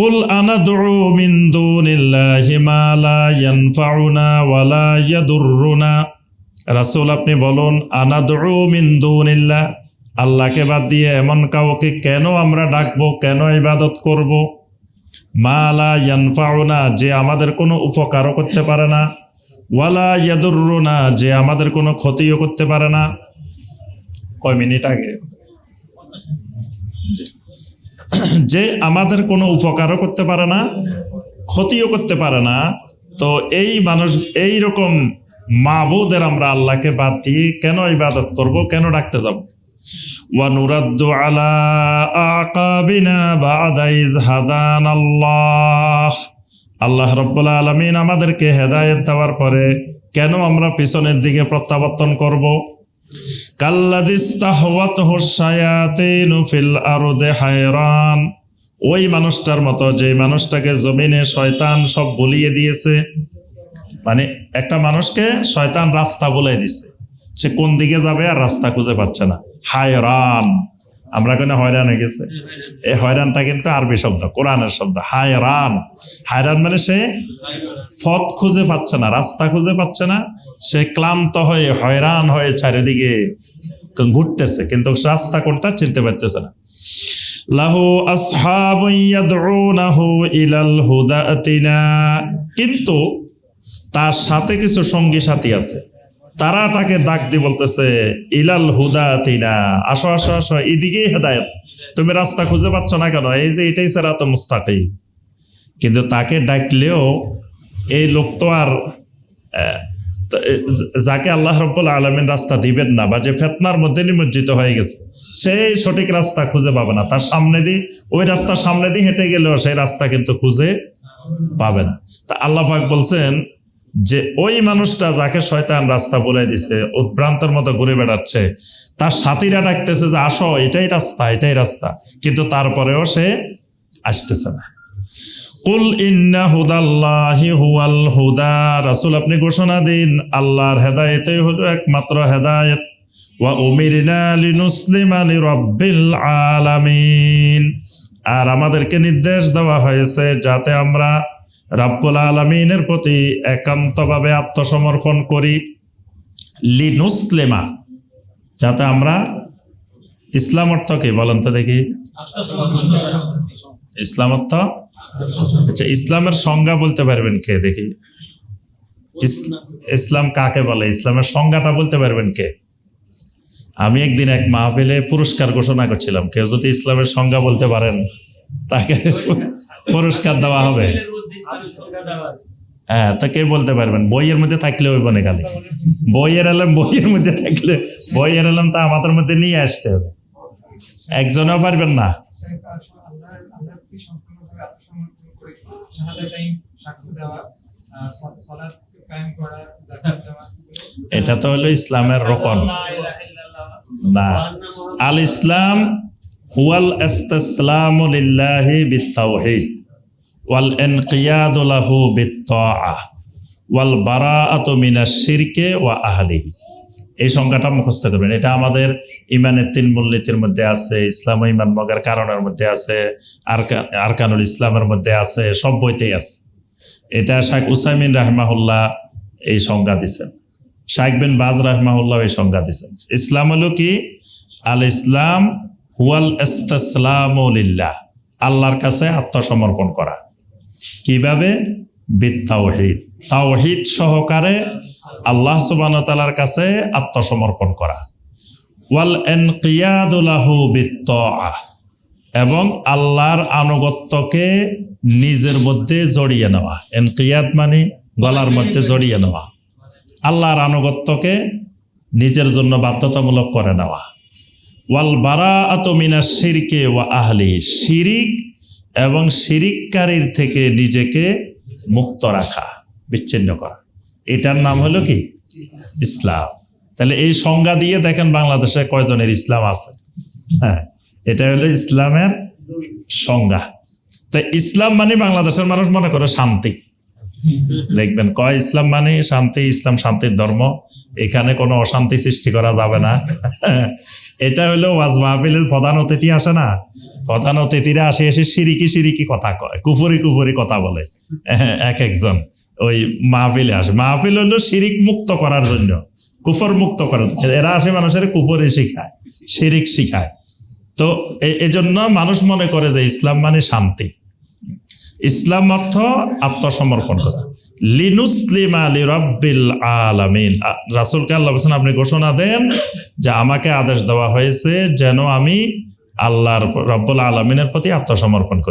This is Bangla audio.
قل أندعو من دون الله ما لا ينفعنا ولا يضرنا রাসূল আপনি বলুন আনাদউ মিন দুনিল্লাহ আল্লাহকে বাদ দিয়ে এমন কাউকে কেন আমরা ডাকবো কেন ইবাদত করব মালা ইয়ানফাউনা যে আমাদের কোনো উপকারও করতে পারে না ওয়ালা ইয়াদুরুনা যে আমাদের কোনো ক্ষতিও করতে পারে না কয় মিনিট আগে যে আমাদের কোনো উপকারও করতে পারে না, ক্ষতিও করতে পারে না, তো এই মানুষ, এই রকম মাবুদের আমরা আল্লাহকে বাদ দিয়ে কেন ইবাদত করব, কেন ডাকতে যাব? আল্লাহ আল্লাহ রব্বুল আলমিন আমাদেরকে হেদায়েত দেওয়ার পরে কেন আমরা পিছনের দিকে প্রত্যাবর্তন করব? ওই মানুষটার মতো যে মানুষটাকে জমিনে শয়তান সব বলিয়ে দিয়েছে মানে একটা মানুষকে শয়তান রাস্তা বলে দিছে। সে কোন দিকে যাবে আর রাস্তা খুঁজে পাচ্ছে না। হায়রান। আমরা কেন হয়রান হয়ে গেছে? এই হয়রানটা কিন্তু আরবি শব্দ, কোরআনের শব্দ, হায়রান। হায়রান মানে সে পথ খুঁজে পাচ্ছে না, রাস্তা খুঁজে পাচ্ছে না। সে ক্লান্ত হয়ে, হয়রান হয়ে চারিদিকে ঘুরতেছে, কিন্তু রাস্তা কোনটা চিনতে পারতেছে না। লাহু আসহাবু ইয়াদউনাহু ইলাল হুদাতিনা কিন্তু তার সাথে কিছু সঙ্গী সাথী আছে। তারা তাকে ডাক দিয়ে বলতেছে, ইলাল হুদা হুদাতিনা আসো আসো আসো, এদিকেই হেদায়ত। তুমি রাস্তা খুঁজে পাচ্ছ না কেন? এই যে এটাই সেরাত মুস্তাকি কিন্তু তাকে ডাকলেও এই লোক তো আর যাকে আল্লাহ রব্বুল আলমিন রাস্তা দিবেন না বা যে ফেতনার মধ্যে নিমজ্জিত হয়ে গেছে সেই সঠিক রাস্তা খুঁজে পাবে না। তার সামনে দিয়ে, ওই রাস্তার সামনে দিয়ে হেঁটে গেলেও সেই রাস্তা কিন্তু খুঁজে পাবে না। তা আল্লাহ পাক বলছেন যে, ওই মানুষটা যাকে শয়তান রাস্তা বলে দিছে, উদ্ভ্রান্তর মতো ঘুরে বেড়াচ্ছে, তার সাথীরা ডাকতেছে যে, আসো, এটাই রাস্তা এটাই রাস্তা। কিন্তু তারপরেও সে আসতেছে না। কুল ইন্না হুদাল্লাহি হুয়াল হুদা। রাসূল, আপনি ঘোষণা দিন, আল্লাহর হেদায়েতই হলো একমাত্র হেদায়েত। ওয়া উমিরনা লিনুসলিমা লিরাব্বিল আলামিন। আর আমাদেরকে নির্দেশ দেওয়া হয়েছে যাতে আমরা রাব্বুল আলামিনের প্রতি একান্তভাবে আত্মসমর্পণ করি। লিনুসলিমা, যাতে আমরা ইসলাম অর্থ কি বলেন তো দেখি। ইসলাম অর্থ আচ্ছা ইসলামের সংজ্ঞা বলতে পারবেন কে? দেখি। ইসলাম কাকে বলে? ইসলামের সংজ্ঞাটা বলতে পারবেন কে? আমি একদিন এক মাহফিলে পুরস্কার ঘোষণা করছিলাম। কেউ যদি ইসলামের সংজ্ঞা বলতে পারেন, তাকে পুরস্কার দেওয়া হবে। হ্যাঁ তা কে বলতে পারবেন? বইয়ের মধ্যে থাকলে ওই বনে খালি। বইয়ের এলাম বইয়ের মধ্যে থাকলে বইয়ের এলাম তা আমাদের মধ্যে নিয়ে আসতে হবে। একজনেও পারবেন না। আল্লাহর সম্পূর্ণভাবে আত্মসমর্পণ করে শাহাদা টাইম সাক্ষ্য দেওয়া আহ, স- সালাত কায়েম করা যাকাত দেওয়া। এটা তো হলো ইসলামের রকন। না। আল ইসলাম হুয়াল ইসতিসলামু লিল্লাহি বিত্তাওহীদ ওয়াল ইনকিয়াদু লাহু বিত্তাআহ ওয়াল বারাআতু মিনাশ শিরকে ওয়া আহলিহি। এই সংজ্ঞাটা মুখস্থ করবেন। এটা আমাদের ইমানের তিন মূলনীতির মধ্যে আছে, ইসলাম ইমান মগের কারণের মধ্যে আছে, আরকা- আরকানুল ইসলামের মধ্যে আছে, সব বইতেই আছে। এটা শাহ উসাইমিন রাহমাহুল্লাহ এই সংজ্ঞা দিছেন। শাইখ বিন বাজ রাহমাহুল্লাহ এই সংজ্ঞা দিছেন। ইসলাম হলো কি? আল ইসলাম হুয়াল ইস্তাসলামুলিল্লাহ আল্লাহর কাছে আত্মসমর্পণ করা। কীভাবে? বিত্তাওহিদ। তাওহিদ সহকারে আল্লাহ তাআলার কাছে আত্মসমর্পণ করা। ওয়াল ইনকিয়াদু লাহু বিত্তাআহ এবং আল্লাহর আনুগত্যকে নিজের মধ্যে জড়িয়ে নেওয়া। এনকিয়াদ মানে গলার মধ্যে জড়িয়ে নেওয়া। আল্লাহর আনুগত্যকে নিজের জন্য বাধ্যতামূলক করে নেওয়া। ওয়াল বারা আতমিনা শিরকে ওয়া আহলি। শিরিক এবং শিরিককারীর থেকে নিজেকে মুক্ত রাখা, বিচ্ছিন্ন করা। এটার নাম হলো কি? ইসলাম। তাহলে এই সংজ্ঞা দিয়ে দেখেন বাংলাদেশে কয়জনের ইসলাম আছে। হ্যাঁ এটা হলো ইসলামের সংজ্ঞা। তাই ইসলাম মানে বাংলাদেশের মানুষ মনে করে শান্তি। দেখবেন, কয় ইসলাম মানে? শান্তি, ইসলাম শান্তির ধর্ম। এখানে কোনো অশান্তি সৃষ্টি করা যাবে না। এটা হলো ওয়াজ মাহফিলের প্রধান অতিথি আসে না? প্রধান অতিথিরা আসে, এসে সিরিকি সিরিকি কথা কয়, কুফরি কুফুরি কথা বলে। এক একজন ওই মাহফিলে আসে। মাহফিল হলো শিরিক মুক্ত করার জন্য, কুফর মুক্ত করার। এরা আসে মানুষের কুফরি শিখায়, শিরিক শিখায়। তো এজন্য মানুষ মনে করে যে ইসলাম মানে শান্তি। ইসলাম অর্থ আত্মসমর্পণ করা। লিনুসলিম আলী রব্বিল আলামিন। রাসুলকে আল্লাহ হোসেন আপনি ঘোষণা দেন যে আমাকে আদেশ দেওয়া হয়েছে যেন আমি আল্লাহর রব্বুল আলমিনের প্রতি আত্মসমর্পণ করি।